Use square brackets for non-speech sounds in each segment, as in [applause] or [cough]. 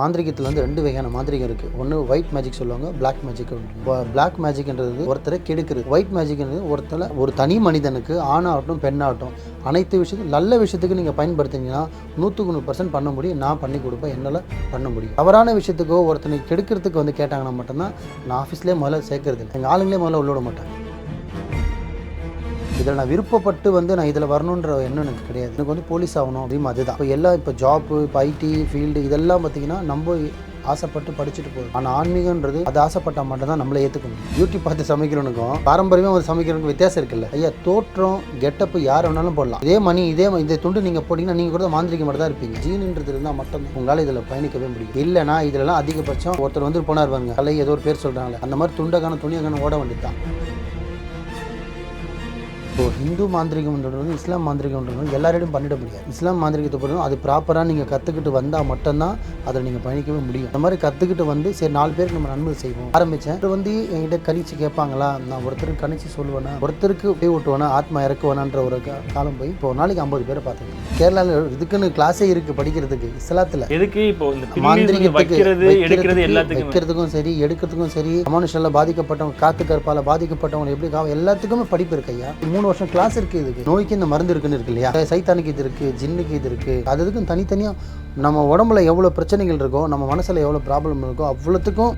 மாந்திரிகத்தில் வந்து ரெண்டு வகையான மாந்திரிகம் இருக்குது ஒன்று ஒயிட் மேஜிக் சொல்லுவாங்க பிளாக் மேஜிக் பிளாக் மேஜிக்ன்றது ஒருத்தரை கெடுக்கிறது. ஒயிட் மேஜிக்ன்றது ஒருத்தரை ஒரு தனி மனிதனுக்கு ஆணாகட்டும் பெண்ணாகட்டும் அனைத்து விஷயத்தையும் நல்ல விஷயத்துக்கு நீங்கள் பயன்படுத்தினீங்கன்னா நூற்றுக்கு நூறு பர்சன்ட் பண்ண முடியும். நான் பண்ணி கொடுப்பேன் என்னால் பண்ண முடியும். தவறான விஷயத்துக்கோ ஒருத்தனை கெடுக்கிறதுக்கு வந்து கேட்டாங்கன்னா மட்டும்தான் நான் ஆஃபீஸ்லேயே முதல்ல சேர்க்கறது இல்லை. எங்கள் ஆளுங்களே முதல்ல உள்ள விட மாட்டேன் இதில் நான் விருப்பப்பட்டு வந்து நான் இதில் வரணுன்ற எண்ணம் எனக்கு கிடையாது. எனக்கு வந்து போலீஸ் ஆகணும் அப்படின்னு அதுதான். இப்போ எல்லாம் இப்போ ஜாப்பு இப்போ ஐடி ஃபீல்டு இதெல்லாம் பார்த்தீங்கன்னா நம்ம ஆசைப்பட்டு படிச்சுட்டு போகுது ஆனால் ஆன்மீகன்றது அது ஆசைப்பட்டால் மட்டும் தான் நம்மளை ஏற்றுக்கணும் யூடியூப் பார்த்து சமைக்கிறவனுக்கும் பாரம்பரியமாக ஒரு சமைக்கிறவனுக்கும் வித்தியாசம் இருக்குல்ல. ஐயா தோற்றம் கெட்டப்பு யார் வேணாலும் போடலாம். இதே மணி இதே இந்த துண்டு நீங்கள் போட்டிங்கன்னா நீங்கள் கூட மாந்திரிக்க மட்டும் தான் இருப்பீங்க. ஜீனுன்றது இருந்தால் மட்டும் உங்களால் இதில் பயணிக்கவே முடியும். இல்லைனா இதிலலாம் அதிகபட்சம் ஒருத்தர் வந்து போனார் பாருங்க. கலை ஏதோ ஒரு பேர் சொல்கிறாங்களே அந்த மாதிரி துண்டக்கான துணியக்கான ஓட வேண்டியது தான் இப்போ ஹிந்து மாந்திரிகம்ன்றது வந்து இஸ்லாம் மாந்திரிகம்ன்றது வந்து எல்லாரையும் பண்ணிட முடியாது. இஸ்லாம் மாந்திரிகத்தை பொறுத்தவரை அது ப்ராப்பராக நீங்கள் கற்றுக்கிட்டு வந்தால் மட்டும்தான் அதில் நீங்கள் பயணிக்கவே முடியும். அந்த மாதிரி கற்றுக்கிட்டு வந்து சரி நாலு பேருக்கு நம்ம நன்மை செய்வோம். ஆரம்பித்தேன் இது வந்து என்கிட்ட கணிச்சு கேட்பாங்களா? நான் ஒருத்தருக்கு கணிச்சு சொல்லுவேனா? ஒருத்தருக்கு போய் விட்டுவேனா ஆத்மா இறக்குவேனான்ற ஒரு காலம் போய் இப்போ நாளைக்கு ஐம்பது பேரை பார்த்துருக்கேன். கேரளாவில் இதுக்குன்னு கிளாஸே இருக்குது படிக்கிறதுக்கு இஸ்லாத்தில். எதுக்கு இப்போ மாந்திரிகத்துக்கு வைக்கிறதுக்கும் சரி எடுக்கிறதுக்கும் சரி மனுஷன்ல பாதிக்கப்பட்டவங்க காத்து கற்பால பாதிக்கப்பட்டவங்க எப்படி எல்லாத்துக்குமே படிப்பு இருக்கு ஐயா. மூணு வருஷம் கிளாஸ் இருக்கு இதுக்கு. நோய்க்கு இந்த மருந்து இருக்குன்னு இருக்கு இல்லையா? சைத்தானுக்கு இது இருக்கு ஜின்னுக்கு இது இருக்கு. அது இதுக்கும் தனித்தனியா நம்ம உடம்புல எவ்வளவு பிரச்சனைகள் இருக்கோ நம்ம மனசுல எவ்வளவு ப்ராப்ளம் இருக்கோ அவ்வளோத்துக்கும்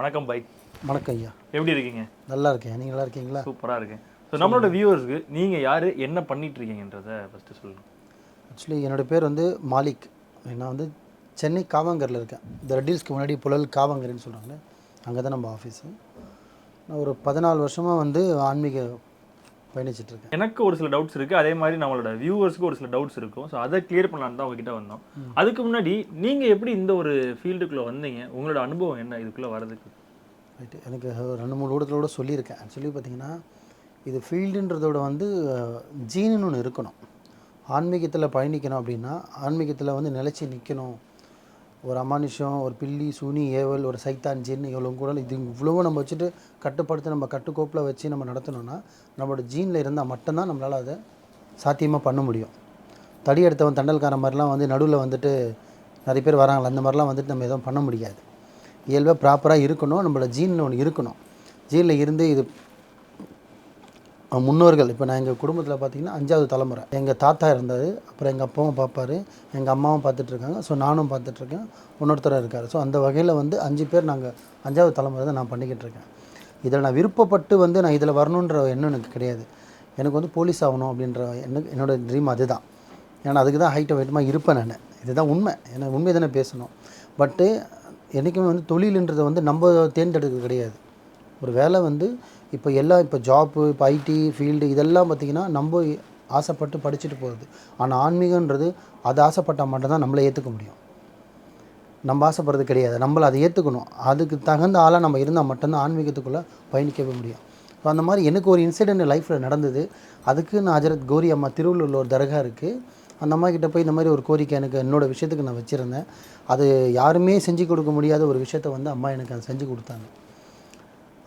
வணக்கம் பை. வணக்கம் ஐயா. எப்படி இருக்கீங்க? நல்லா இருக்கேன். நீங்க நல்லா இருக்கீங்களா? சூப்பரா இருக்கேன். ஸோ நம்மளோட வியூவர்ஸ்க்கு நீங்க யாரு என்ன பண்ணிட்டு இருக்கீங்கன்றத ஃபர்ஸ்ட் சொல்லுங்க. ஆக்சுவலி என்னோட பேர் வந்து மாலிக். நான் வந்து சென்னை காவாங்கரில் இருக்கேன். இந்த ரெட்டில்ஸ்க்கு முன்னாடி புழல் காவாங்கரின்னு சொல்கிறாங்க அங்கே தான் நம்ம ஆஃபீஸு நான் ஒரு பதினாலு வருஷமாக வந்து ஆன்மீக பயணிச்சிட்டு இருக்கேன் எனக்கு ஒரு சில டவுட்ஸ் இருக்கு. அதே மாதிரி நம்மளோட வியூவர்ஸ்க்கு ஒரு சில டவுட்ஸ் இருக்கும். ஸோ அதை கிளியர் பண்ணலான்னு தான் உங்ககிட்ட வந்தோம். அதுக்கு முன்னாடி நீங்க எப்படி இந்த ஒரு ஃபீல்டுக்குள்ள வந்தீங்க? உங்களோட அனுபவம் என்ன இதுக்குள்ள வரதுக்கு ரைட்டு எனக்கு ரெண்டு மூணு ஊடகத்தில் கூட சொல்லியிருக்கேன். ஆக்சுவலி பார்த்தீங்கன்னா இது ஃபீல்டுன்றதோட வந்து ஜீனுன்னு ஒன்று இருக்கணும். ஆன்மீகத்தில் பயணிக்கணும் அப்படின்னா ஆன்மீகத்தில் வந்து நிலைச்சி நிற்கணும் ஒரு அமானுஷம் ஒரு பில்லி சுனி ஏவல் ஒரு சைத்தான் ஜீன் இவ்வளோ கூட இது இவ்வளவும் நம்ம வச்சுட்டு கட்டுப்படுத்தி நம்ம கட்டுக்கோப்பில் வச்சு நம்ம நடத்தணும்னா நம்மளோட ஜீனில் இருந்தால் மட்டும்தான் நம்மளால் அதை சாத்தியமாக பண்ண முடியும். தடி எடுத்தவன் தண்டல்காரன் மாதிரிலாம் வந்து நடுவில் வந்துட்டு நிறைய பேர் வராங்களா அந்த மாதிரிலாம் வந்துட்டு நம்ம எதுவும் பண்ண முடியாது. இயல்பாக ப்ராப்பராக இருக்கணும் நம்மளோட ஜீனில் ஒன்று இருக்கணும். ஜீனில் இருந்து இது முன்னோர்கள். இப்போ நான் எங்கள் குடும்பத்தில் பார்த்தீங்கன்னா அஞ்சாவது தலைமுறை. எங்கள் தாத்தா இருந்தார் அப்புறம் எங்கள் அப்பாவும் பார்ப்பாரு எங்கள் அம்மாவும் பார்த்துட்ருக்காங்க ஸோ நானும் பார்த்துட்ருக்கேன் இன்னொருத்தராக இருக்கார். ஸோ அந்த வகையில் வந்து அஞ்சு பேர் நாங்கள் அஞ்சாவது தலைமுறை தான் நான் பண்ணிக்கிட்டு இருக்கேன் இதில் நான் விருப்பப்பட்டு வந்து நான் இதில் வரணுன்ற எண்ணம் எனக்கு கிடையாது. எனக்கு வந்து போலீஸ் ஆகணும் அப்படின்ற எனக்கு என்னோடய ட்ரீம் அதுதான். ஏன்னா அதுக்கு தான் ஹைட்டை வெயிட்டமாக இருப்பேன் நான். இதுதான் உண்மை. ஏன்னா உண்மை தானே பேசணும். பட்டு என்றைக்குமே வந்து தொழிலுன்றதை வந்து நம்ம தேர்ந்தெடுக்கிறது கிடையாது. ஒரு வேலை வந்து இப்போ எல்லாம் இப்போ ஜாப்பு இப்போ ஐடி ஃபீல்டு இதெல்லாம் பார்த்திங்கன்னா நம்ம ஆசைப்பட்டு படிச்சுட்டு போகிறது ஆனால் ஆன்மீகன்றது அது ஆசைப்பட்டால் மட்டும்தான் நம்மளை ஏற்றுக்க முடியும். நம்ம ஆசைப்படுறது கிடையாது. நம்மளை அதை ஏற்றுக்கணும் அதுக்கு தகுந்த ஆளாக நம்ம இருந்தால் மட்டும்தான் ஆன்மீகத்துக்குள்ளே பயணிக்கவே முடியும். ஸோ அந்த மாதிரி எனக்கு ஒரு இன்சிடென்ட் லைஃப்பில் நடந்தது. அதுக்கு நான் ஹஜரத் கோரி அம்மா திருவள்ளூரில் ஒரு தர்கா இருக்குது அந்த அம்மா கிட்ட போய் இந்த மாதிரி ஒரு கோரிக்கை எனக்கு என்னோடய விஷயத்துக்கு நான் வச்சுருந்தேன். அது யாருமே செஞ்சு கொடுக்க முடியாத ஒரு விஷயத்த வந்து அம்மா எனக்கு அதை செஞ்சு கொடுத்தாங்க.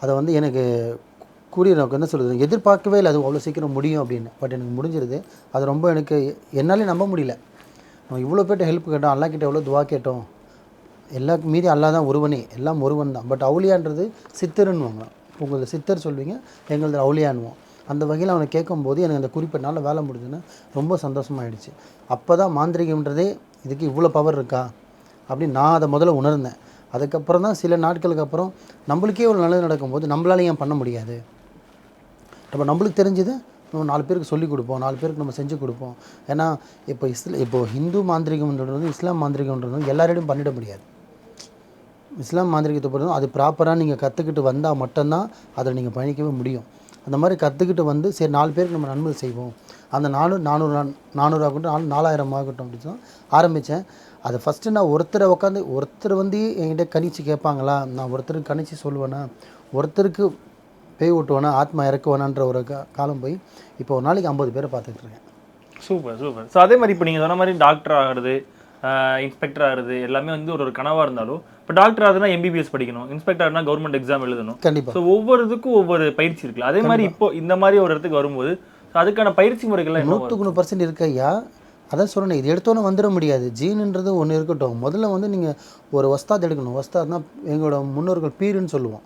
அதை வந்து எனக்கு கூடிய நமக்கு என்ன சொல்கிறது எதிர்பார்க்கவே இல்லை அது அவ்வளோ சீக்கிரம் முடியும் அப்படின்னு. பட் எனக்கு முடிஞ்சிருது. அது ரொம்ப எனக்கு என்னாலே நம்ப முடியல. நம்ம இவ்வளோ பேர்ட்ட ஹெல்ப் கேட்டோம். அல்லா கிட்ட எவ்வளோ துவா கேட்டோம். எல்லா மீதி அல்லா தான் ஒருவனே. எல்லாம் ஒருவன் தான். பட் அவுலியான்றது சித்தருன்னுவாங்க. உங்களது சித்தர் சொல்வீங்க எங்களது அவுலியான்வோம் அந்த வகையில் அவனை கேட்கும்போது எனக்கு அந்த குறிப்பிட்ட நாளில் வேலை முடிஞ்சுன்னு ரொம்ப சந்தோஷமாயிடுச்சு. அப்போ தான் மாந்திரிகம்ன்றதே இதுக்கு இவ்வளோ பவர் இருக்கா? அப்படின்னு நான் அதை முதல்ல உணர்ந்தேன். அதுக்கப்புறம் தான் சில நாட்களுக்கு அப்புறம் நம்மளுக்கே ஒரு நல்லது நடக்கும்போது நம்மளால ஏன் பண்ண முடியாது? நம்ம நம்மளுக்கு தெரிஞ்சது நம்ம நாலு பேருக்கு சொல்லிக் கொடுப்போம். நாலு பேருக்கு நம்ம செஞ்சு கொடுப்போம். ஏன்னா இப்போ இஸ்ல இப்போ ஹிந்து மாந்திரிகம்ன்றது வந்து இஸ்லாம் மாந்திரிகம்ன்றது வந்து பண்ணிட முடியாது. இஸ்லாம் மாந்திரிகத்தை பொறுத்தவரை அது ப்ராப்பராக நீங்கள் கற்றுக்கிட்டு வந்தால் மட்டும்தான் அதை நீங்கள் பயணிக்கவே முடியும். அந்த மாதிரி கற்றுக்கிட்டு வந்து சரி நாலு பேருக்கு நம்ம நன்மை செய்வோம். அந்த நானூ நானூறு நானூறு ஆகட்டும் நாலு நாலாயிரம் ஆகட்டும் அப்படின்னு ஆரம்பித்தேன் அதை ஃபஸ்ட்டு நான் ஒருத்தரை உட்காந்து ஒருத்தர் வந்து என்கிட்ட கணிச்சு கேட்பாங்களா? நான் ஒருத்தருக்கு கணிச்சு சொல்லுவேன்னா ஒருத்தருக்கு பேய் ஓட்டுவேனா ஆத்மா இறக்குவேனான்ற ஒரு காலம் போய் இப்போ ஒரு நாளைக்கு ஐம்பது பேரை பார்த்துட்டு இருக்கேன். Super super. ஸோ அதே மாதிரி இப்போ நீங்க சொன்ன மாதிரி டாக்டர் ஆகிறது இன்ஸ்பெக்டர் ஆகிறது எல்லாமே வந்து ஒரு ஒரு கனவா இருந்தாலும் இப்போ டாக்டர் ஆகுதுன்னா எம்பிபிஎஸ் படிக்கணும் இன்ஸ்பெக்டர் ஆகுதுன்னா கவர்மெண்ட் எக்ஸாம் எழுதணும். கண்டிப்பாக ஸோ ஒவ்வொரு இதுக்கும் ஒவ்வொரு பயிற்சி இருக்குல்ல அதே மாதிரி இப்போ இந்த மாதிரி ஒரு இடத்துக்கு வரும்போது அதுக்கான பயிற்சி முறைகள்லாம் நூற்றுக்கு நூறு பர்சன்ட் இருக்கு ஐயா. அதான் சொல்கிறேன் இது எடுத்தோன்னே வந்துட முடியாது. ஜீனுன்றது ஒன்று இருக்கட்டும். முதல்ல வந்து நீங்கள் ஒரு வஸ்தாத் எடுக்கணும். வஸ்தாத்னா எங்களோட முன்னோர்கள் பீருன்னு சொல்லுவோம்.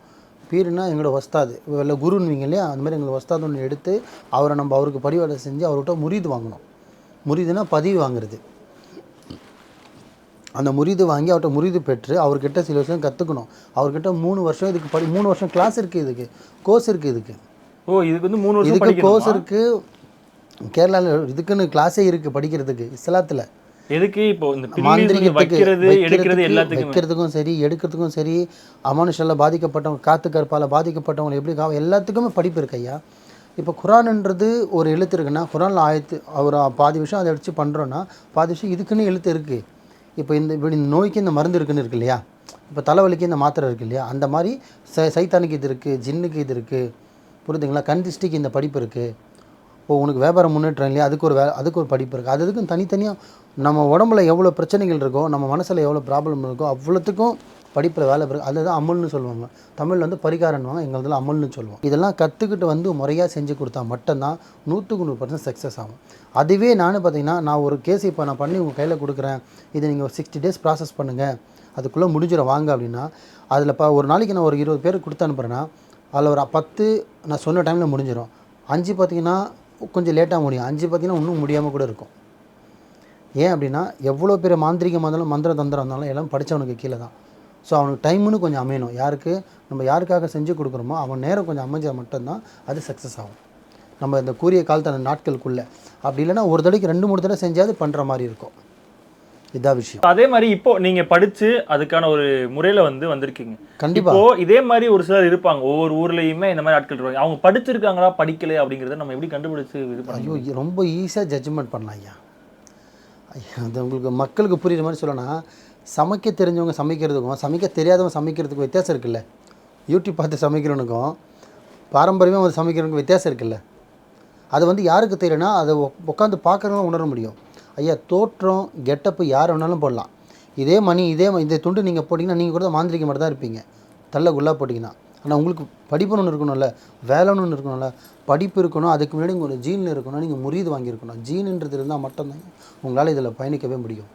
பீருன்னா எங்களோட வஸ்தாது. இல்லை குருன்னுவீங்க இல்லையா? அந்த மாதிரி எங்களோட வஸ்தாத் ஒன்று எடுத்து அவரை நம்ம அவருக்கு பரிவாடை செஞ்சு அவர்கிட்ட முறிது வாங்கணும். முறிதுனா பதிவு வாங்குறது. அந்த முறிது வாங்கி அவர்கிட்ட முறிது பெற்று அவர்கிட்ட சில விஷயம் கற்றுக்கணும் அவர்கிட்ட மூணு வருஷம் இதுக்கு படி மூணு வருஷம் கிளாஸ் இருக்குது இதுக்கு. கோர்ஸ் இருக்குது இதுக்கு. ஓ இதுக்கு வந்து மூணு வருஷம் இதுக்கு கோர்ஸ் இருக்குது கேரளாவில் இதுக்குன்னு கிளாஸே இருக்குது படிக்கிறதுக்கு இஸ்லாத்தில். எதுக்கு இப்போ இந்த வைக்கிறது எடுக்கிறது எல்லாத்துக்குமே? வைக்கிறதுக்கும் சரி எடுக்கிறதுக்கும் சரி அமானுஷால பாதிக்கப்பட்டவங்க காத்து கற்பால பாதிக்கப்பட்டவங்க எப்படி கா எல்லாத்துக்குமே படிப்பு இருக்கு ஐயா. இப்போ குரான்ன்றது ஒரு எழுத்து இருக்குன்னா குரானில் ஆயத்து ஒரு பாதி விஷயம் அதை அடித்து பண்ணுறோன்னா பாதி விஷயம் இதுக்குன்னு எழுத்து இருக்குது இப்போ இந்த இப்படி இந்த நோய்க்கு இந்த மருந்து இருக்குன்னு இருக்கு இல்லையா? இப்போ தலைவலிக்கு இந்த மாத்திரை இருக்கு இல்லையா? அந்த மாதிரி சை சைத்தானுக்கு இது இருக்குது ஜின்னுக்கு இது இருக்குது புரியுதுங்களா? கண் திஷ்டிக்கு இந்த படிப்பு இருக்குது இப்போ உனக்கு வியாபாரம் முன்னேற்றம் இல்லையா? அதுக்கு ஒரு வே அதுக்கு ஒரு படிப்பு இருக்குது அது அதுக்கும் தனித்தனியாக நம்ம உடம்புல எவ்வளோ பிரச்சனைகள் இருக்கோ நம்ம மனசில் எவ்வளோ ப்ராப்ளம் இருக்கோ அவ்வளோத்துக்கும் படிப்பில் வேலை இருக்கு அதுதான் அமல்னு சொல்லுவாங்க. தமிழில் வந்து பரிகாரன்வாங்க எங்கள் இதில் அமல்னு சொல்லுவோம். இதெல்லாம் கற்றுக்கிட்டு வந்து முறையாக செஞ்சு கொடுத்தா மட்டும்தான் நூற்றுக்கு நூறு பர்சன்ட் சக்ஸஸ் ஆகும். அதுவே நானும் பார்த்தீங்கன்னா நான் ஒரு கேஸ் இப்போ நான் பண்ணி உங்கள் கையில் கொடுக்குறேன். இதை நீங்கள் ஒரு சிக்ஸ்டி டேஸ் ப்ராசஸ் பண்ணுங்கள் அதுக்குள்ளே முடிஞ்சிடும் வாங்க அப்படின்னா அதில் இப்போ ஒரு நாளைக்கு நான் ஒரு இருபது பேர் கொடுத்து அனுப்புகிறேன்னா அதில் ஒரு பத்து நான் சொன்ன டைமில் முடிஞ்சிடும் அஞ்சு பார்த்தீங்கன்னா கொஞ்சம் லேட்டாக முடியும். அஞ்சு பார்த்தீங்கன்னா இன்னும் முடியாமல் கூட இருக்கும். ஏன் அப்படின்னா எவ்வளோ பெரிய மாந்திரிகமாக இருந்தாலும் மந்திர தந்திரம் இருந்தாலும் எல்லாம் படித்தவனுக்கு கீழே தான். ஸோ அவனுக்கு டைம்னு கொஞ்சம் அமையணும். யாருக்கு? நம்ம யாருக்காக செஞ்சு கொடுக்குறோமோ அவன் நேரம் கொஞ்சம் அமைஞ்சால் மட்டும்தான் அது சக்ஸஸ் ஆகும். நம்ம இந்த கூறிய காலத்து அந்த நாட்களுக்குள்ளே. அப்படி இல்லைன்னா ஒரு தடவைக்கு ரெண்டு மூணு தடவை செஞ்சாது பண்ணுற மாதிரி இருக்கும். இதான் விஷயம். அதே மாதிரி இப்போ நீங்க படிச்சு அதுக்கான ஒரு முறையில வந்து வந்திருக்கீங்க. கண்டிப்பாக இப்போ இதே மாதிரி ஒரு சிலர் இருப்பாங்க. ஒவ்வொரு ஊர்லயுமே இந்த மாதிரி ஆட்கள் இருப்பாங்க. அவங்க படிச்சிருக்காங்களா படிக்கல அப்படிங்கறத நம்ம எப்படி கண்டுபிடிச்சு இது பண்ண ஐயோ ரொம்ப ஈஸியாக ஜட்ஜ்மெண்ட் பண்ணலாம் ஐயா. அது உங்களுக்கு மக்களுக்கு புரிகிற மாதிரி சொல்லணும்னா சமைக்க தெரிஞ்சவங்க சமைக்கிறதுக்கும் சமைக்க தெரியாதவங்க சமைக்கிறதுக்கும் வித்தியாசம் இருக்குல்ல. யூடியூப் பார்த்து சமைக்கிறவனுக்கும் பாரம்பரியமாக வந்து சமைக்கிறவனுக்கும் வித்தியாசம் இருக்குல்ல. அது வந்து யாருக்கு தெரியலனா அதை உட்காந்து பார்க்குறவங்க உணர முடியும். ஐயா தோற்றம் கெட்டப்பு யார் வேணாலும் போடலாம். இதே மணி இதே இந்த துண்டு நீங்கள் போட்டிங்கன்னா நீங்கள் கூட மாந்திரிக்க மாதிரி தான் இருப்பீங்க. தள்ள குள்ளா போட்டிங்கன்னா. ஆனால் உங்களுக்கு படிப்புன்னு ஒன்று இருக்கணும்ல வேலைன்னு ஒன்று இருக்கணும்ல படிப்பு இருக்கணும் அதுக்கு முன்னாடி உங்களோட ஜீன் இருக்கணும் நீங்கள் முறியது வாங்கியிருக்கணும். ஜீனுன்றது இருந்தால் மட்டும்தான் உங்களால் இதில் பயணிக்கவே முடியும்.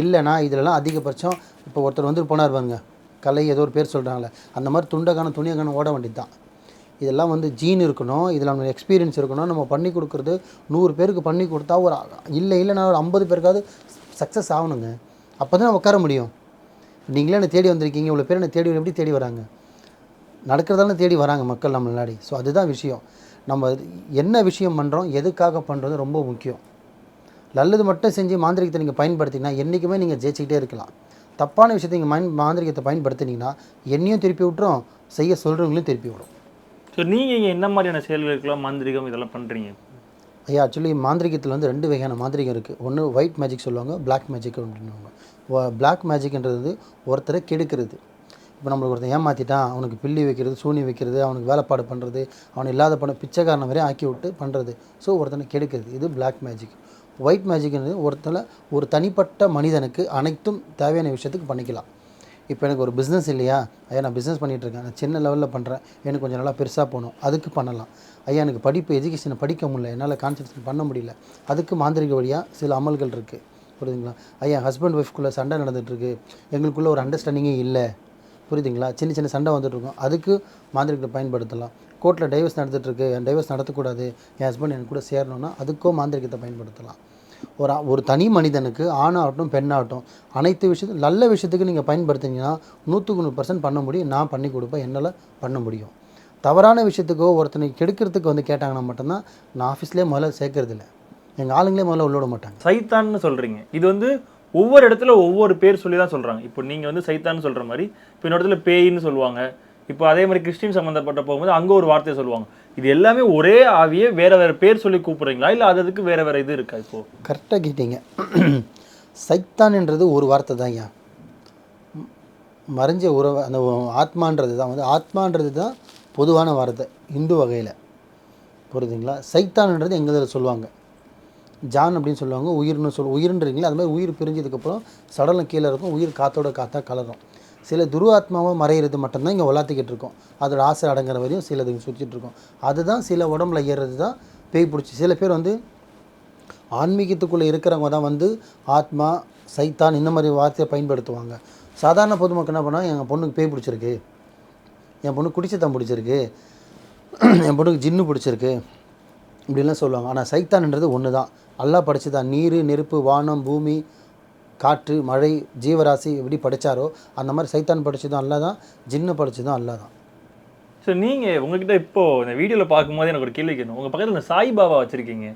இல்லைனா இதிலலாம் அதிகபட்சம் இப்போ ஒருத்தர் வந்து போனார் பாருங்க கலை ஏதோ ஒரு பேர் சொல்கிறாங்களே அந்த மாதிரி துண்டக்கான துணியக்கான ஓட வேண்டியது தான் இதெல்லாம் வந்து ஜீன் இருக்கணும் இதில் நம்ம எக்ஸ்பீரியன்ஸ் இருக்கணும் நம்ம பண்ணி கொடுக்குறது நூறு பேருக்கு பண்ணி கொடுத்தா ஒரு இல்லை இல்லைனா ஒரு ஐம்பது பேருக்காவது சக்ஸஸ் ஆகணுங்க. அப்போ தான் உட்கார முடியும். நீங்களே என்னை தேடி வந்திருக்கீங்க இவ்வளோ பேர் என்னை தேடி எப்படி தேடி வராங்க? நடக்கிறதால தேடி வராங்க மக்கள் நம்ம முன்னாடி. ஸோ அதுதான் விஷயம். நம்ம என்ன விஷயம் பண்ணுறோம் எதுக்காக பண்ணுறது ரொம்ப முக்கியம். நல்லது மட்டும் செஞ்சு மாந்திரிகத்தை நீங்கள் பயன்படுத்திங்கன்னா என்றைக்குமே நீங்கள் ஜெயிச்சுக்கிட்டே இருக்கலாம். தப்பான விஷயத்தை நீங்கள் மைண்ட் மாந்திரிகத்தை பயன்படுத்தினீங்கன்னா என்னையும் திருப்பி விட்டுரும் செய்ய சொல்கிறவங்களையும் திருப்பி விடும். ஸோ நீங்க இங்க என்ன மாதிரியான செயல்களுக்கெல்லாம் மாந்திரிகம் இதெல்லாம் பண்றீங்க? ஐயா ஆக்சுவலி மாந்திரிகத்தில் வந்து ரெண்டு வகையான மாந்திரிகம் இருக்குது ஒன்று ஒயிட் மேஜிக் சொல்லுவாங்க Black மேஜிக் அப்படின்னுவாங்க. பிளாக் மேஜிக்ன்றது ஒருத்தரை கெடுக்கிறது. இப்போ நம்மளுக்கு ஒருத்தன் ஏமாற்றிட்டான் அவனுக்கு பில்லி வைக்கிறது சூனி வைக்கிறது அவனுக்கு வேலைப்பாடு பண்ணுறது அவன் இல்லாத பண்ண பிச்சைக்காரனை வரையும் ஆக்கி விட்டு பண்ணுறது ஸோ ஒருத்தனை கெடுக்கிறது. இது பிளாக் மேஜிக் ஒயிட் மேஜிக்ன்றது ஒருத்தனை ஒரு தனிப்பட்ட மனிதனுக்கு அனைத்தும் தேவையான விஷயத்துக்கு பண்ணிக்கலாம். இப்போ எனக்கு ஒரு பிஸ்னஸ் இல்லையா? ஐயா நான் பிஸ்னஸ் இருக்கேன். நான் சின்ன லெவலில் பண்ணுறேன் எனக்கு கொஞ்சம் நல்லா பெருசாக போகணும். அதுக்கு பண்ணலாம். ஐயா எனக்கு படிப்பு எஜுகேஷனை படிக்க முடியல. என்னால் கான்சன்ட்ரேட் பண்ண முடியல. அதுக்கு மாந்திரிக வழியாக சில அமல்கள் இருக்குது புரியுதுங்களா? ஐயா ஹஸ்பண்ட் ஒய்ஃப்குள்ளே சண்டை நடந்துகிட்ருக்கு எங்களுக்குள்ளே ஒரு அண்டர்ஸ்டாண்டிங்கே இல்லை. புரியுதுங்களா? சின்ன சின்ன சண்டை வந்துட்டுருக்கும். அதுக்கு மாந்திரிகத்தை பயன்படுத்தலாம். கோர்ட்டில் டைவர்ஸ் நடந்துகிட்ருக்கு என் டைவர்ஸ் நடத்தக்கூடாது. என் ஹஸ்பண்ட் எனக்கு கூட சேரணும்னா அதுக்கும் மாந்திரிகத்தை பயன்படுத்தலாம். ஒரு ஒரு தனி மனிதனுக்கு ஆணாகட்டும் பெண்ணாகட்டும் அனைத்து விஷயத்தும் நல்ல விஷயத்துக்கு நீங்கள் பயன்படுத்தினீங்கன்னா நூற்றுக்கு நூறு பர்சன்ட் பண்ண முடியும். நான் பண்ணி கொடுப்பேன் என்னால் பண்ண முடியும். தவறான விஷயத்துக்கோ ஒருத்தனை கெடுக்கிறதுக்கு வந்து கேட்டாங்கன்னா மட்டும்தான் நான் ஆஃபீஸ்லேயே முதல்ல சேர்க்கறதில்ல. எங்கள் ஆளுங்களே முதல்ல உள்ள விட மாட்டாங்க. சைத்தான்னு சொல்கிறீங்க இது வந்து ஒவ்வொரு இடத்துல ஒவ்வொரு பேர் சொல்லி தான் சொல்கிறாங்க இப்போ நீங்கள் வந்து சைத்தான்னு சொல்கிற மாதிரி இப்போ இன்னொரு இடத்துல பேயின்னு சொல்லுவாங்க. இப்போ அதே மாதிரி கிறிஸ்டின் சம்மந்தப்பட்ட போகும்போது அங்கே ஒரு வார்த்தையை சொல்லுவாங்க. இது எல்லாமே ஒரே ஆவியே வேற வேற பேர் சொல்லி கூப்பிட்றீங்களா? இல்லை அது அதுக்கு வேற வேற இது இருக்கா இப்போ? கரெக்டாக கேட்டீங்க. சைத்தான்ன்றது ஒரு வார்த்தை தான் ஐயா. மறைஞ்ச உறவு அந்த ஆத்மான்றது தான். வந்து ஆத்மான்றது தான் பொதுவான வார்த்தை இந்து வகையில். புரியுதுங்களா? சைத்தான்ன்றது எங்கள் சொல்லுவாங்க. ஜான் அப்படின்னு சொல்லுவாங்க. உயிர்னு சொல் உயிர்ன்றீங்களா அது மாதிரி உயிர் பிரிஞ்சதுக்கப்புறம் சடலம் கீழே இருக்கும். உயிர் காத்தோட காத்தா கலரும். சில துருவாத்மாவை மறையிறது மட்டும்தான் இங்கே உலாத்திக்கிட்டு இருக்கோம். அதோட ஆசை அடங்குற வரையும் சில இதுக்கு சுற்றிட்டு இருக்கோம். அதுதான் சில உடம்புல ஏறுறது தான் பேய் பிடிச்சி. சில பேர் வந்து ஆன்மீகத்துக்குள்ளே இருக்கிறவங்க தான் வந்து ஆத்மா சைத்தான் இந்த மாதிரி வார்த்தையை பயன்படுத்துவாங்க. சாதாரண பொதுமக்கள் என்ன பண்ணால் எங்கள் பொண்ணுக்கு பேய் பிடிச்சிருக்கு. என் பொண்ணு குடிச்சத்தம் பிடிச்சிருக்கு. என் பொண்ணுக்கு ஜின்னு பிடிச்சிருக்கு. இப்படிலாம் சொல்லுவாங்க. ஆனால் சைத்தான்ன்றது ஒன்று தான் அல்லாஹ் படைச்சதான் நீர் நெருப்பு வானம் பூமி காற்று மழை ஜீவராசி எப்படி படைச்சாரோ அந்த மாதிரி சைத்தான் படைச்சதும் அல்லா தான் ஜின்னு படைச்சதும் அல்லா தான். ஸோ நீங்கள் உங்ககிட்ட இப்போ இந்த வீடியோவில் பார்க்கும்போது எனக்கு ஒரு கேள்வி கேட்கணும். உங்கள் பக்கத்தில் இந்த சாய்பாபா வச்சுருக்கீங்க.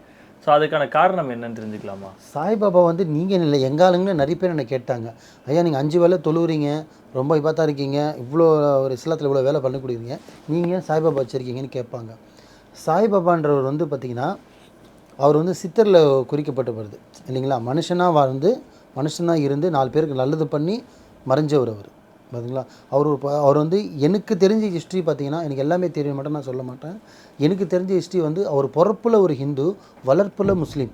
ஸோ அதுக்கான காரணம் என்னன்னு தெரிஞ்சுக்கலாமா? சாய்பாபா வந்து நீங்கள் இல்லை ஆளுங்களே நிறைய பேர் என்னை கேட்டாங்க. ஐயா நீங்கள் அஞ்சு வேளை தொழுவுறீங்க ரொம்ப இப்பாத்தான் இருக்கீங்க இவ்வளோ ஒரு இஸ்லாத்தில் இவ்வளோ வேலை பண்ணி கொடுக்குறீங்க நீங்கள் சாய்பாபா வச்சுருக்கீங்கன்னு கேட்பாங்க. சாய்பாபான்றவர் வந்து பார்த்திங்கன்னா அவர் வந்து சித்தரில் குறிக்கப்பட்டு வருது இல்லைங்களா? மனுஷனாக வாழ்ந்து மனுஷனாக இருந்து நாலு பேருக்கு நல்லது பண்ணி மறைஞ்சவர் அவர். பார்த்தீங்களா அவர் ஒரு அவர் வந்து எனக்கு தெரிஞ்ச ஹிஸ்ட்ரி பார்த்தீங்கன்னா எனக்கு எல்லாமே தெரியும் மட்டும் நான் சொல்ல மாட்டேன். எனக்கு தெரிஞ்ச ஹிஸ்ட்ரி வந்து அவர் பிறப்பில் ஒரு ஹிந்து வளர்ப்பில் முஸ்லீம்.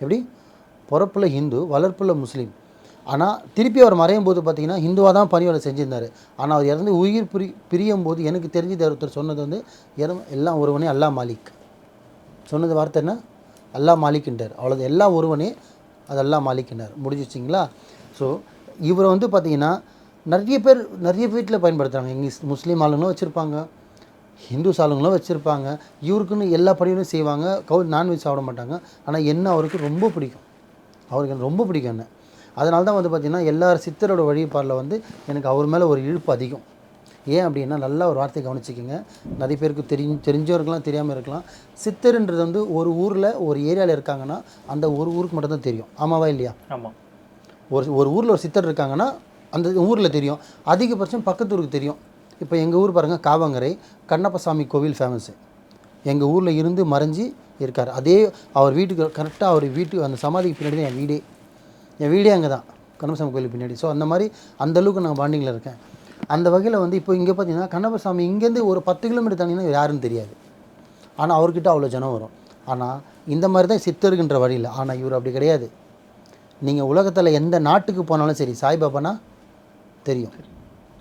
எப்படி? பிறப்பில் ஹிந்து வளர்ப்பில் முஸ்லீம். ஆனால் திருப்பி அவர் மறையும் போது பார்த்தீங்கன்னா ஹிந்துவாக தான் பணியாளர் செஞ்சிருந்தார். ஆனால் அவர் இறந்து உயிர் பிரி பிரியும் போது எனக்கு தெரிஞ்சது ஒருத்தர் சொன்னது வந்து இறந்து எல்லாம் ஒருவனே அல்லாஹ் மாலிக். சொன்னது வார்த்தை என்ன? அல்லாஹ் மாலிக்கின்றார். அவ்வளோது எல்லாம் ஒருவனே அது அல்லாஹ் மாலிக்னார் முடிஞ்சிச்சிங்களா? ஸோ இவரை வந்து பார்த்தீங்கன்னா நிறைய பேர் நிறைய வீட்டில் பயன்படுத்துகிறாங்க இங்கிலீஷ் முஸ்லீம் ஆளுங்களும் வச்சுருப்பாங்க. ஹிந்துஸ் ஆளுங்களும் வச்சுருப்பாங்க. இவருக்குன்னு எல்லா பணியும் செய்வாங்க. கவு நான்வெஜ் சாப்பிட மாட்டாங்க. ஆனால் என்ன அவருக்கு ரொம்ப பிடிக்கும். அவருக்கு எனக்கு ரொம்ப பிடிக்கும் என்ன. அதனால தான் வந்து பார்த்திங்கன்னா எல்லார் சித்தரோட வழிபாடில் வந்து எனக்கு அவர் மேலே ஒரு இழுப்பு அதிகம். ஏன் அப்படின்னா நல்லா ஒரு வார்த்தை கவனிச்சிக்கோங்க. நிறைய பேருக்கு தெரியும் தெரிஞ்சவருக்கெல்லாம் தெரியாமல் இருக்கலாம். சித்தர்ன்றது வந்து ஒரு ஊரில் ஒரு ஏரியாவில் இருக்காங்கன்னா அந்த ஒரு ஊருக்கு மட்டும்தான் தெரியும். ஆமாவா இல்லையா? ஆமாம் ஒரு ஒரு ஊரில் ஒரு சித்தர் இருக்காங்கன்னா அந்த ஊரில் தெரியும். அதிகபட்சம் பக்கத்து ஊருக்கு தெரியும். இப்போ எங்கள் ஊர் பாருங்கள் காவங்கரை கண்ணப்பசாமி கோவில் ஃபேமஸ்ஸு எங்கள் ஊரில் இருந்து மறைஞ்சி இருக்கார். அதே அவர் வீட்டுக்கு கரெக்டாக அவர் வீட்டுக்கு அந்த சமாதிக்கு பின்னாடி தான் என் வீடே. என் வீடே அங்கே தான் கண்ணப்பசாமி கோயில் பின்னாடி. ஸோ அந்த மாதிரி அந்த அளவுக்கு நான் பாண்டிங்கில் இருக்கேன். அந்த வகையில் வந்து இப்போ இங்கே பார்த்தீங்கன்னா கண்ணப்பசாமி இங்கேருந்து ஒரு பத்து கிலோமீட்டர் தாண்டிங்கன்னா யாருன்னு தெரியாது. ஆனால் அவர்கிட்ட அவ்வளோ ஜனம் வரும். ஆனால் இந்த மாதிரி தான் சித்தருக்குன்ற வழியில். ஆனால் இவர் அப்படி கிடையாது. நீங்கள் உலகத்தில் எந்த நாட்டுக்கு போனாலும் சரி சாய்பாபானா தெரியும்.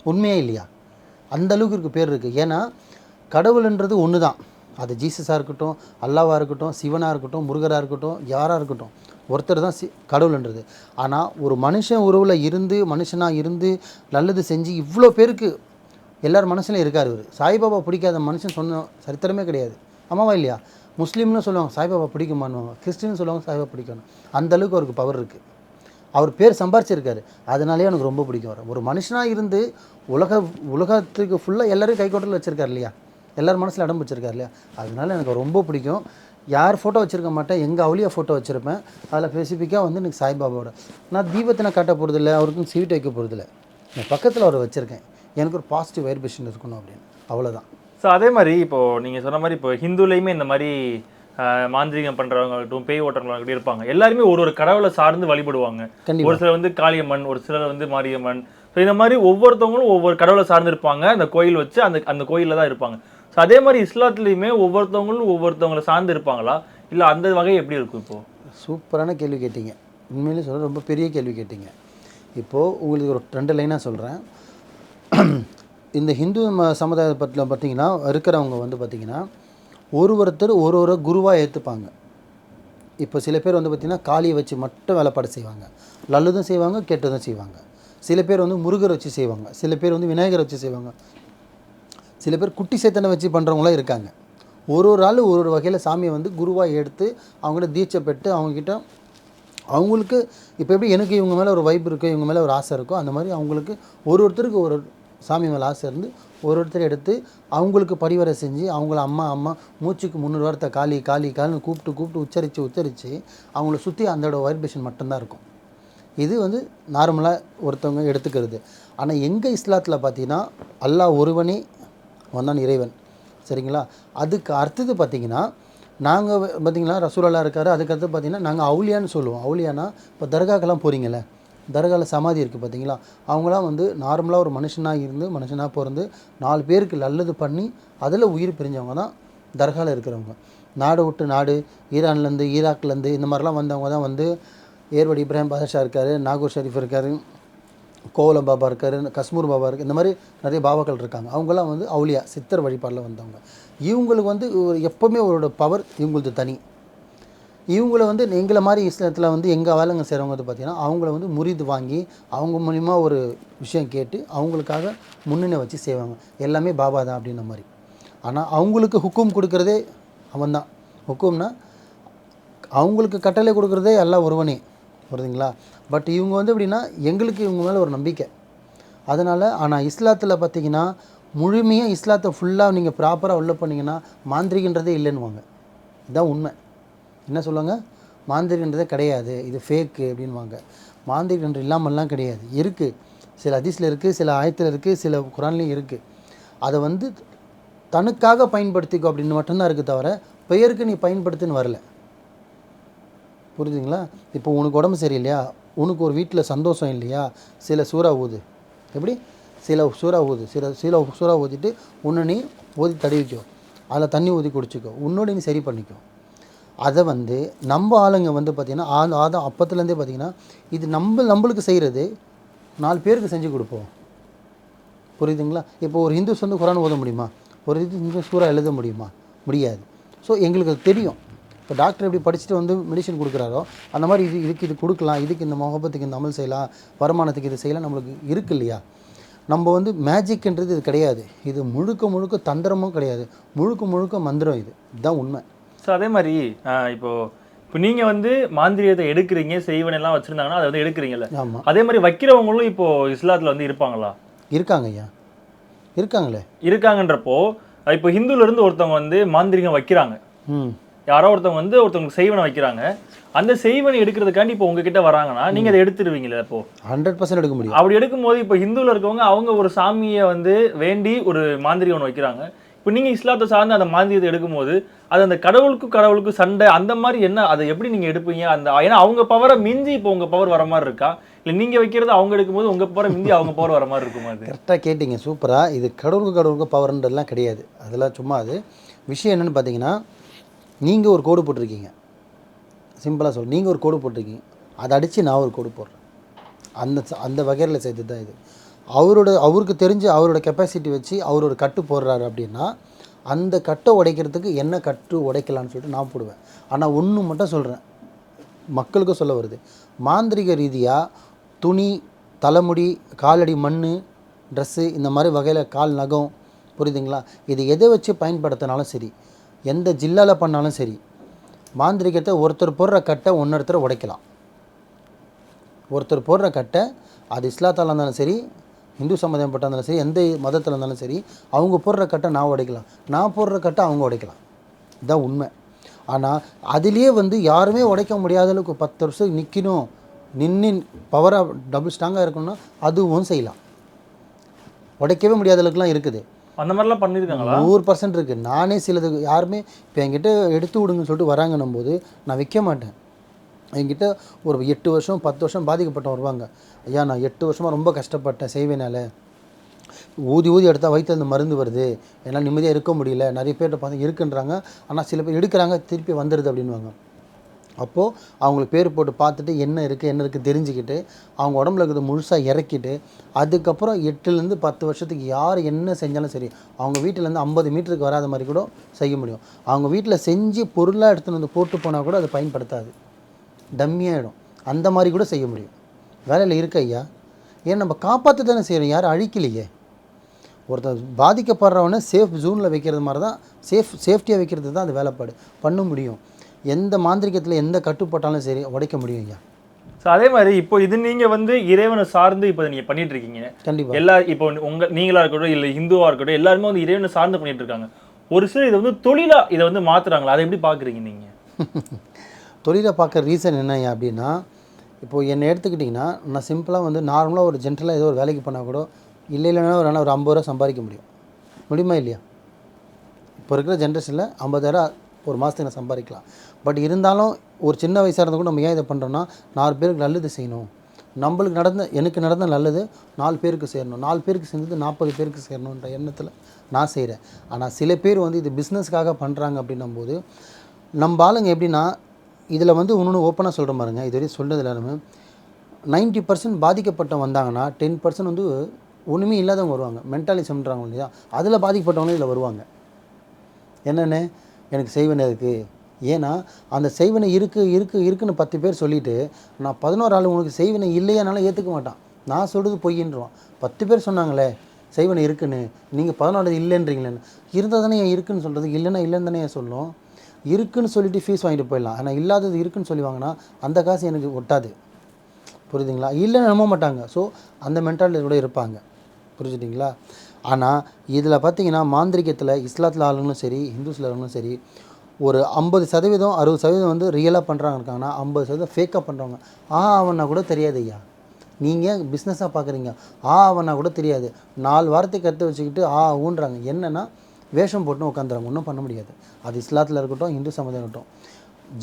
உண்மையே இல்லையா? அந்த அளவுக்கு இருக்கு பேர் இருக்குது ஏன்னா கடவுள்ன்றது ஒன்று தான் அது ஜீசஸாக இருக்கட்டும் அல்லாவாக இருக்கட்டும் சிவனாக இருக்கட்டும் முருகராக இருக்கட்டும் யாராக இருக்கட்டும். ஒருத்தர் தான் சி கடவுள்ன்றது. ஆனால் ஒரு மனுஷன் உறவில் இருந்து மனுஷனாக இருந்து நல்லது செஞ்சு இவ்வளோ பேருக்கு எல்லார் மனசுலையும் இருக்கார் இவர். சாய்பாபா பிடிக்காத மனுஷன் சொன்ன சரித்திரமே கிடையாது. ஆமாவா இல்லையா? முஸ்லீம்னு சொல்லுவாங்க சாய்பாபா பிடிக்குமான்னு. கிறிஸ்டின்னு சொல்லுவாங்க சாய்பாபா பிடிக்கணும் அந்த அளவுக்கு அவருக்கு பவர் இருக்குது அவர் பேர் சம்பாரிச்சிருக்காரு. அதனாலே எனக்கு ரொம்ப பிடிக்கும் அவர். ஒரு மனுஷனாக இருந்து உலக உலகத்துக்கு ஃபுல்லாக எல்லோரும் கைக்கோட்டில் வச்சுருக்காரு இல்லையா? எல்லார் மனசில் இடம் பிடிச்சிருக்காரு இல்லையா? அதனால எனக்கு ரொம்ப பிடிக்கும். யார் ஃபோட்டோ வச்சுருக்க மாட்டேன் எங்கள் அவளியா ஃபோட்டோ வச்சுருப்பேன். அதில் ஸ்பெசிஃபிக்காக வந்து எனக்கு சாய்பாபாவோட. நான் தீபத்தை நான் காட்ட போகிறதில்ல அவருக்கும் சீட் வைக்க போகிறதில்ல நான் பக்கத்தில் அவரை வச்சுருக்கேன். எனக்கு ஒரு பாசிட்டிவ் வைப்ரேஷன் இருக்கணும் அப்படின்னு. அவ்வளோதான் ஸோ அதே மாதிரி இப்போ நீங்கள் சொன்ன மாதிரி இப்போ ஹிந்துலேயுமே இந்த மாதிரி மாந்திரீகம் பண்ணுறவங்கட்டும் பேய் ஓட்டுறவங்க இருப்பாங்க. எல்லாருமே ஒரு ஒரு கடவுளை சார்ந்து வழிபடுவாங்க. ஒரு சிலர் வந்து காளியம்மன் ஒரு சிலர் வந்து மாரியம்மன். ஸோ இந்த மாதிரி ஒவ்வொருத்தவங்களும் ஒவ்வொரு கடவுளை சார்ந்து இருப்பாங்க. அந்த கோயில் வச்சு அந்த அந்த கோயிலில் தான் இருப்பாங்க. அதே மாதிரி இஸ்லாத்துலேயுமே ஒவ்வொருத்தவங்களும் ஒவ்வொருத்தவங்களை சார்ந்து இருப்பாங்களா? இல்லை அந்த வகை எப்படி இருக்கும் இப்போது சூப்பரான கேள்வி கேட்டீங்க. உண்மையிலே சொல்ல ரொம்ப பெரிய கேள்வி கேட்டீங்க. இப்போது உங்களுக்கு ஒரு ரெண்டு லைனாக சொல்கிறேன் இந்த ஹிந்து ம சமுதாயத்தில் பார்த்தீங்கன்னா இருக்கிறவங்க வந்து பார்த்திங்கன்னா ஒரு ஒருத்தர் ஒரு ஒரு குருவாக ஏற்றுப்பாங்க இப்போ சில பேர் வந்து பார்த்திங்கன்னா காளியை வச்சு மட்டும் வேலைப்பாடு செய்வாங்க. நல்லதும் செய்வாங்க கெட்டதும் செய்வாங்க. சில பேர் வந்து முருகர் வச்சு செய்வாங்க. சில பேர் வந்து விநாயகர் வச்சு செய்வாங்க. சில பேர் குட்டி சேத்தனை வச்சு பண்ணுறவங்களாம் இருக்காங்க. ஒரு ஒரு ஆள் ஒரு ஒரு வகையில் சாமியை வந்து குருவாக எடுத்து அவங்கள்ட்ட தீட்சை பெற்று அவங்கக்கிட்ட அவங்களுக்கு இப்போ எப்படி எனக்கு இவங்க மேலே ஒரு வைப் இருக்கோ இவங்க மேலே ஒரு ஆசை இருக்கோ அந்த மாதிரி அவங்களுக்கு ஒரு ஒருத்தருக்கு ஒரு சாமி மேலே ஆசை இருந்து ஒரு ஒருத்தர் எடுத்து அவங்களுக்கு பரிவரை செஞ்சு அவங்கள அம்மா அம்மா மூச்சுக்கு முந்நூறு வாரத்தை காலி காலி காலின்னு கூப்பிட்டு கூப்பிட்டு உச்சரித்து உச்சரித்து அவங்கள சுற்றி அந்தோட வைப்ரேஷன் மட்டும்தான் இருக்கும். இது வந்து நார்மலாக ஒருத்தவங்க எடுத்துக்கிறது. ஆனால் எங்கள் இஸ்லாத்தில் பார்த்தீங்கன்னா அல்லாஹ் ஒருவனே வந்தான் இறைவன். சரிங்களா? அதுக்கு அடுத்தது பார்த்தீங்கன்னா நாங்கள் பார்த்தீங்களா ரசூலல்லா இருக்காரு. அதுக்கடுத்து பார்த்தீங்கன்னா நாங்கள் அவுலியான்னு சொல்லுவோம். அவுலியானா இப்போ தர்காக்கெல்லாம் போகிறீங்களே தர்காவில் சமாதி இருக்குது பார்த்தீங்களா? அவங்களாம் வந்து நார்மலாக ஒரு மனுஷனாக இருந்து மனுஷனாக பிறந்து நாலு பேருக்கு நல்லது பண்ணி அதில் உயிர் பிரிஞ்சவங்க தான் தர்காவில் இருக்கிறவங்க. நாடு விட்டு நாடு ஈரான்லேருந்து ஈராக்லேருந்து இந்த மாதிரிலாம் வந்தவங்க தான் வந்து ஏர்வடி இப்ராஹிம் பாதுஷா இருக்கார் நாகூர் ஷரீஃப் இருக்கார். கோவலம் பாபா இருக்கார் கஸ்மூர் பாபா இருக்குது இந்த மாதிரி நிறைய பாபாக்கள் இருக்காங்க. அவங்கெல்லாம் வந்து அவுளியா சித்தர் வழிபாடில் வந்தவங்க. இவங்களுக்கு வந்து ஒரு எப்போவுமே அவரோட பவர் இவங்களுக்கு தனி. இவங்கள வந்து எங்களை மாதிரி இஸ்லாத்தில் வந்து எங்கள் வேலைங்க செய்கிறவங்க வந்து பார்த்திங்கன்னா அவங்கள வந்து முறிது வாங்கி அவங்க மூலிமா ஒரு விஷயம் கேட்டு அவங்களுக்காக முன்னணி வச்சு செய்வாங்க. எல்லாமே பாபா தான் அப்படின்ற மாதிரி. ஆனால் அவங்களுக்கு ஹுக்கும் கொடுக்குறதே அவன் தான் ஹுக்கும்னா அவங்களுக்கு கட்டளை கொடுக்குறதே எல்லாம் ஒருவனே. புரியுதுங்களா? பட் இவங்க வந்து எப்படின்னா எங்களுக்கு இவங்க மேலே ஒரு நம்பிக்கை. அதனால் ஆனால் இஸ்லாத்தில் பார்த்தீங்கன்னா முழுமையாக இஸ்லாத்தை ஃபுல்லாக நீங்கள் ப்ராப்பராக உள்ள பண்ணீங்கன்னா மாந்திரிகன்றதே இல்லைன்னுவாங்க. இதுதான் உண்மை. என்ன சொல்லுவாங்க? மாந்திரிகன்றதே கிடையாது. இது ஃபேக்கு அப்படின்வாங்க மாந்திரிகன்ற இல்லாமல்லாம் கிடையாது. இருக்குது சில அதிசில இருக்குது சில ஆயத்தில் இருக்குது சில குரான்லேயும் இருக்குது அதை வந்து தனக்காக பயன்படுத்திக்கோ அப்படின்னு மட்டும்தான் இருக்குது தவிர பெயருக்கு நீ பயன்படுத்துன்னு வரல. புரியுதுங்களா இப்போ உனக்கு உடம்பு சரியில்லையா? உனக்கு ஒரு வீட்டில் சந்தோஷம் இல்லையா? சில சூறா ஊது. எப்படி? சில சூறா ஊது. சில சில சூறா ஊதிட்டு உன்னை நீ ஊதி தடவிக்கோ அதில் தண்ணி ஊதி குடிச்சிக்கோ. உன்னோட நீ சரி பண்ணிக்கோ. அதை வந்து நம்ம ஆளுங்க வந்து பார்த்திங்கன்னா ஆ ஆதம் அப்பத்துலேருந்தே பார்த்திங்கன்னா இது நம்ம நம்மளுக்கு செய்கிறது நாலு பேருக்கு செஞ்சு கொடுப்போம். புரியுதுங்களா? இப்போ ஒரு ஹிந்துஸ் வந்து குரான் ஓத முடியுமா? ஒரு இது ஹிந்து சூறா எழுத முடியுமா? முடியாது. ஸோ எங்களுக்கு அது தெரியும். இப்போ டாக்டர் எப்படி படிச்சுட்டு வந்து மெடிசன் கொடுக்குறாரோ அந்த மாதிரி இது இதுக்கு இது கொடுக்கலாம் இதுக்கு இந்த முகப்பத்துக்கு இந்த அமல் செய்யலாம் வருமானத்துக்கு இது செய்யலாம் நம்மளுக்கு இருக்கு இல்லையா? நம்ம வந்து மேஜிக்ன்றது இது கிடையாது. இது முழுக்க முழுக்க தந்திரமும் கிடையாது. முழுக்க முழுக்க மந்திரம் இது. இதுதான் உண்மை. ஸோ அதே மாதிரி ஆஹ் இப்போ இப்போ நீங்க வந்து மாந்திரியத்தை எடுக்கிறீங்க செய்வன் எல்லாம் வச்சிருந்தாங்கன்னா அதை வந்து எடுக்கிறீங்கல்ல. ஆமாம் அதே மாதிரி வைக்கிறவங்களும் இப்போ இஸ்லாத்துல வந்து இருப்பாங்களா? இருக்காங்க ஐயா. இருக்காங்களே. இருக்காங்கன்றப்போ இப்போ ஹிந்துல இருந்து ஒருத்தவங்க வந்து மாந்திரிகம் வைக்கிறாங்க. ம். யாரோ ஒருத்தவங்க வந்து ஒருத்தவங்க செய்வனை வைக்கிறாங்க. அந்த செய்வனை எடுக்கிறதுக்காண்டி இப்போ உங்ககிட்ட வராங்கன்னா நீங்க அதை எடுத்துருவீங்களா இப்போ ஹண்ட்ரட் பர்சன்ட் எடுக்க முடியும். அப்படி எடுக்கும்போது இப்போ ஹிந்துவில் இருக்கவங்க அவங்க ஒரு சாமியை வந்து வேண்டி ஒரு மாந்திரிகம் ஒன்று வைக்கிறாங்க. இப்போ நீங்கள் இஸ்லாத்தை சார்ந்து அந்த மாந்திரியத்தை எடுக்கும்போது அது அந்த கடவுளுக்கு கடவுளுக்கு சண்டை அந்த மாதிரி என்ன அதை எப்படி நீங்கள் எடுப்பீங்க? அந்த ஏன்னா அவங்க பவரை மிஞ்சி இப்போ உங்கள் பவர் வர மாதிரி இருக்கா? இல்லை நீங்கள் வைக்கிறது அவங்க எடுக்கும்போது உங்கள் பவரை மிஞ்சி அவங்க பவர் வர மாதிரி இருக்குமா அது? கரெக்டாக கேட்டிங்க சூப்பராக இது கடவுளுக்கு கடவுளுக்கு பவர்ன்றதுலாம் கிடையாது. அதெல்லாம் சும்மா அது. விஷயம் என்னென்னு பார்த்தீங்கன்னா நீங்கள் ஒரு கோடு போட்டிருக்கீங்க. சிம்பிளாக சொல் நீங்கள் ஒரு கோடு போட்டிருக்கீங்க. அதை அடித்து நான் ஒரு கோடு போடுறேன். அந்த ச- அந்த வகையில் செய்தது தான் இது. அவரோட அவருக்கு தெரிஞ்சு அவரோட கெப்பாசிட்டி வச்சு அவர் ஒரு கட்டு போடுறாரு அப்படின்னா அந்த கட்டை உடைக்கிறதுக்கு என்ன கட்டு உடைக்கலான்னு சொல்லிட்டு நான் போடுவேன். ஆனால் ஒன்று மட்டும் சொல்கிறேன் மக்களுக்கும் சொல்ல வருது. மாந்திரிக ரீதியாக துணி தலைமுடி காலடி மண் ட்ரெஸ்ஸு இந்த மாதிரி வகையில் கால் நகம் புரியுதுங்களா? இது எதை வச்சு பயன்படுத்தினாலும் சரி எந்த ஜில்லாவில் பண்ணாலும் சரி மாந்திரிகத்தை ஒருத்தர் போடுற கட்டை இன்னொருத்தர் உடைக்கலாம். ஒருத்தர் போடுற கட்டை அது இஸ்லாத்தால் இருந்தாலும் சரி இந்து சம்மந்தப்பட்ட இருந்தாலும் சரி எந்த மதத்தில் இருந்தாலும் சரி அவங்க போடுற கட்டை நான் உடைக்கலாம். நான் போடுற கட்டை அவங்க உடைக்கலாம். இதுதான் உண்மை. ஆனால் அதுலேயே வந்து யாருமே உடைக்க முடியாத அளவுக்கு பத்து வருஷம் நிற்கணும் நின்று பவராக டபுள் ஸ்ட்ராங்காக இருக்கணும்னா அதுவும் செய்யலாம். உடைக்கவே முடியாத அளவுக்குலாம் இருக்குது. அந்த மாதிரிலாம் பண்ணியிருக்காங்களா? நூறு பர்சன்ட் இருக்குது நானே சிலது யாருமே இப்போ என்கிட்ட எடுத்து விடுங்கன்னு சொல்லிட்டு வராங்கன்னும் போது நான் விற்க மாட்டேன். என்கிட்ட ஒரு எட்டு வருஷம் பத்து வருஷம் பாதிக்கப்பட்டவங்க வருவாங்க. ஐயா நான் எட்டு வருஷமாக ரொம்ப கஷ்டப்பட்டேன் செய்வேனால. ஊதி ஊதி எடுத்தால் வயிற்று அந்த மருந்து வருது. என்னால் நிம்மதியாக இருக்க முடியல. நிறைய பேர்கிட்ட பார்த்து இருக்குன்றாங்க. ஆனால் சில பேர் எடுக்கிறாங்க திருப்பி வந்துடுது அப்படின்வாங்க அப்போது அவங்களுக்கு பேர் போட்டு பார்த்துட்டு என்ன இருக்குது என்ன இருக்குது தெரிஞ்சுக்கிட்டு அவங்க உடம்புல இருக்கிறத முழுசாக இறக்கிட்டு அதுக்கப்புறம் எட்டுலேருந்து பத்து வருஷத்துக்கு யார் என்ன செஞ்சாலும் சரி அவங்க வீட்டிலேருந்து ஐம்பது மீட்டருக்கு வராத மாதிரி கூட செய்ய முடியும். அவங்க வீட்டில் செஞ்சு பொருளாக எடுத்துன்னு வந்து போட்டு போனால் கூட அதை பயன்படுத்தாது. டம்மியாகிடும் அந்த மாதிரி கூட செய்ய முடியும். வேலையில் இருக்க ஐயா. ஏன் நம்ம காப்பாற்ற தானே செய்கிறோம் யாரும் அழிக்கலையே. ஒருத்தர் பாதிக்கப்படுறவனை சேஃப் ஜூனில் வைக்கிறது மாதிரி தான் சேஃப் சேஃப்டியாக வைக்கிறது தான் அது வேலைப்பாடு. பண்ண முடியும். எந்த மாந்திரிகத்தில் எந்த கட்டுப்பட்டாலும் சரி உடைக்க முடியும் ஐயா. ஸோ அதே மாதிரி இப்போ இது நீங்க வந்து இறைவனை சார்ந்து இப்போ நீங்க பண்ணிட்டு இருக்கீங்க கண்டிப்பாக எல்லா இப்போ உங்க நீங்களா இருக்கட்டும் இல்லை ஹிந்துவா இருக்கட்டும் எல்லாருமே வந்து இறைவனை சார்ந்து பண்ணிட்டு இருக்காங்க ஒரு சிலர் இதை வந்து தொழிலா இதை வந்து மாத்துறாங்களா? அதை எப்படி பாக்குறீங்க நீங்க? [laughs] தொழிலை பார்க்குற ரீசன் என்னய்யா அப்படின்னா இப்போது என்னை எடுத்துக்கிட்டிங்கன்னா நான் சிம்பிளாக வந்து நார்மலாக ஒரு ஜென்ரலாக ஏதோ ஒரு வேலைக்கு போனால் கூட இல்லை இல்லைன்னா ஒரு நாள் ஒரு ஐம்பது ரூபா சம்பாதிக்க முடியும். முடியுமா இல்லையா? இப்போ இருக்கிற ஜென்ரேஷனில் ஐம்பதாயிரம் ஒரு மாதத்துக்கு நான் சம்பாதிக்கலாம். பட் இருந்தாலும் ஒரு சின்ன வயசாக இருந்தால் கூட நம்ம ஏன் இதை பண்ணுறோன்னா நாலு பேருக்கு நல்லது செய்யணும். நம்மளுக்கு நடந்த எனக்கு நடந்த நல்லது நாலு பேருக்கு சேரணும். நாலு பேருக்கு செஞ்சது நாற்பது பேருக்கு சேரணுன்ற எண்ணத்தில் நான் செய்கிறேன் ஆனால் சில பேர் வந்து இது பிஸ்னஸ்க்காக பண்ணுறாங்க அப்படின்னும் போது நம்ம ஆளுங்க எப்படின்னா இதில் வந்து இன்னொன்று ஓப்பனாக சொல்கிற பாருங்க. இது வரையும் சொன்னது எல்லாருமே நைன்ட்டி பர்சன்ட் பாதிக்கப்பட்டவங்க வந்தாங்கன்னா டென் பர்சன்ட் வந்து ஒன்றுமே இல்லாதவங்க வருவாங்க. மென்டாலிசம்ன்றாங்க இல்லையா? அதில் பாதிக்கப்பட்டவங்களும் இதில் வருவாங்க. என்னென்ன? எனக்கு செய்வன இருக்குது ஏன்னா அந்த செய்வினை இருக்குது இருக்குது இருக்குன்னு பத்து பேர் சொல்லிட்டு நான் பதினோரு ஆள் உனக்கு செய்வினை இல்லையானாலும் ஏற்றுக்க மாட்டான். நான் சொல்கிறது பொய்யின்றான் பத்து பேர் சொன்னாங்களே செய்வனை இருக்குன்னு நீங்கள் பதினோரு இல்லைன்றீங்களேன்னு. இருந்தால் தானே ஏன் இருக்குன்னு சொல்கிறது இல்லைன்னா இல்லைன்னு தானே ஏன் சொல்லும்? இருக்குன்னு சொல்லிட்டு ஃபீஸ் வாங்கிட்டு போயிடலாம். ஆனால் இல்லாதது இருக்குன்னு சொல்லி வாங்கினா அந்த காசு எனக்கு ஒட்டாது. புரியுதுங்களா? இல்லைன்னு நம்ப மாட்டாங்க. ஸோ அந்த மென்டாலிட்டியோட இருப்பாங்க. புரிஞ்சுட்டிங்களா? ஆனால் இதில் பார்த்தீங்கன்னா மாந்திரிகத்தில் இஸ்லாத்தில் ஆளுங்களும் சரி ஹிந்துஸில் ஆளுங்களும் சரி ஒரு ஐம்பது சதவீதம் அறுபது சதவீதம் வந்து ரியலாக பண்ணுறாங்க இருக்காங்கன்னா ஐம்பது சதவீதம் ஃபேக்காக பண்ணுறவங்க ஆ அவனா கூட தெரியாது ஐயா. நீங்கள் பிஸ்னஸாக பார்க்குறீங்க ஆ அவனா கூட தெரியாது. நாலு வாரத்தை கற்று வச்சுக்கிட்டு ஆ ஊன்றாங்க. என்னென்னா வேஷம் போட்டு உட்காந்துறாங்க ஒன்றும் பண்ண முடியாது. அது இஸ்லாத்தில் இருக்கட்டும் இந்து சம்மந்தம் இருக்கட்டும்.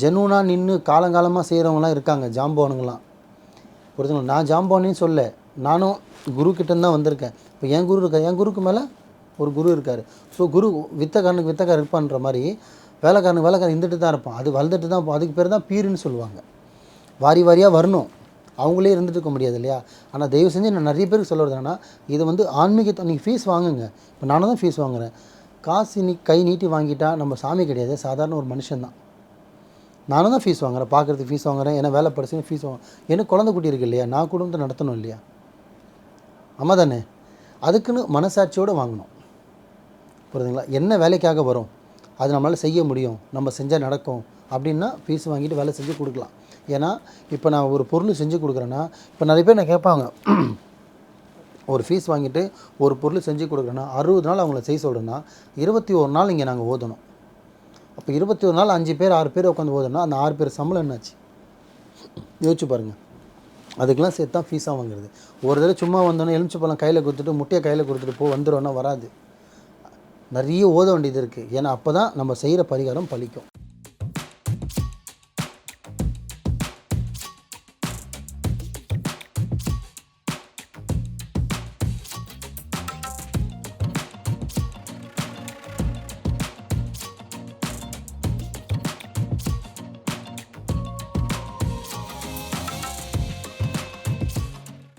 ஜெனூனாக நின்று காலங்காலமாக செய்கிறவங்களாம் இருக்காங்க ஜாம்போனுங்களாம் புரிஞ்சுங்களா? நான் ஜாம்பானின்னு சொல்ல நானும் குரு கிட்டேருந்து தான் வந்திருக்கேன். இப்போ என் குரு இருக்கா என் குருக்கு மேலே ஒரு குரு இருக்கார். ஸோ குரு வித்தக்காரனுக்கு வித்தக்காரன் இருப்பான்ற மாதிரி வேலைக்காரனுக்கு வேலைக்காரன் இருந்துட்டு தான் இருப்பான். அது வளர்ந்துட்டு தான் அதுக்கு பேர் தான் பீருன்னு சொல்லுவாங்க. வாரி வாரியாக வரணும். அவங்களே இருந்துட்டு இருக்க முடியாது இல்லையா? ஆனால் தயவு செஞ்சு நான் நிறைய பேருக்கு சொல்லுறது என்னன்னா இது வந்து ஆன்மீகத்தை நீங்கள் ஃபீஸ் வாங்குங்க. இப்போ நானும் தான் ஃபீஸ் வாங்குறேன். காசு நீ கை நீட்டி வாங்கிட்டா நம்ம சாமி கிடையாது. சாதாரண ஒரு மனுஷன் தான். நானும் தான் ஃபீஸ் வாங்குறேன். பார்க்குறதுக்கு ஃபீஸ் வாங்குறேன். ஏன்னா வேலை படிச்சு ஃபீஸ் வாங்க எனக்கு குழந்தை குட்டி இருக்கு இல்லையா? நான் குடும்பத்தை நடத்தணும் இல்லையா? ஆமாம் தானே அதுக்குன்னு மனசாட்சியோடு வாங்கணும். புரியுதுங்களா? என்ன வேலைக்காக வரும்? அது நம்மளால் செய்ய முடியும். நம்ம செஞ்சால் நடக்கும். அப்படின்னா ஃபீஸ் வாங்கிட்டு வேலை செஞ்சு கொடுக்கலாம். ஏன்னா இப்போ நான் ஒரு பொருள் செஞ்சு கொடுக்குறேன்னா இப்போ நிறைய பேர் நான் கேட்பாங்க [clears throat] ஒரு ஃபீஸ் வாங்கிட்டு ஒரு பொருள் செஞ்சு கொடுக்குறேன்னா அறுபது நாள் அவங்கள செய்ய சொல்கிறேன்னா இருபத்தி ஒரு நாள் இங்கே நாங்கள் ஓதணும். அப்போ இருபத்தி ஒரு நாள் அஞ்சு பேர் ஆறு பேர் உட்காந்து ஓதணும்னா அந்த ஆறு பேர் சம்பளம் என்னாச்சு? யோசிச்சு பாருங்கள் அதுக்கெல்லாம் சேர்த்து தான் ஃபீஸாக வாங்குறது. ஒரு தடவை சும்மா வந்தோன்னே எலுமிச்சை பழம் கையில் கொடுத்துட்டு முட்டையை கையில் கொடுத்துட்டு போ வந்துடும்னா வராது. நிறைய ஓத வேண்டியது இருக்குது ஏன்னா அப்போ தான் நம்ம செய்கிற பரிகாரம் பலிக்கும்.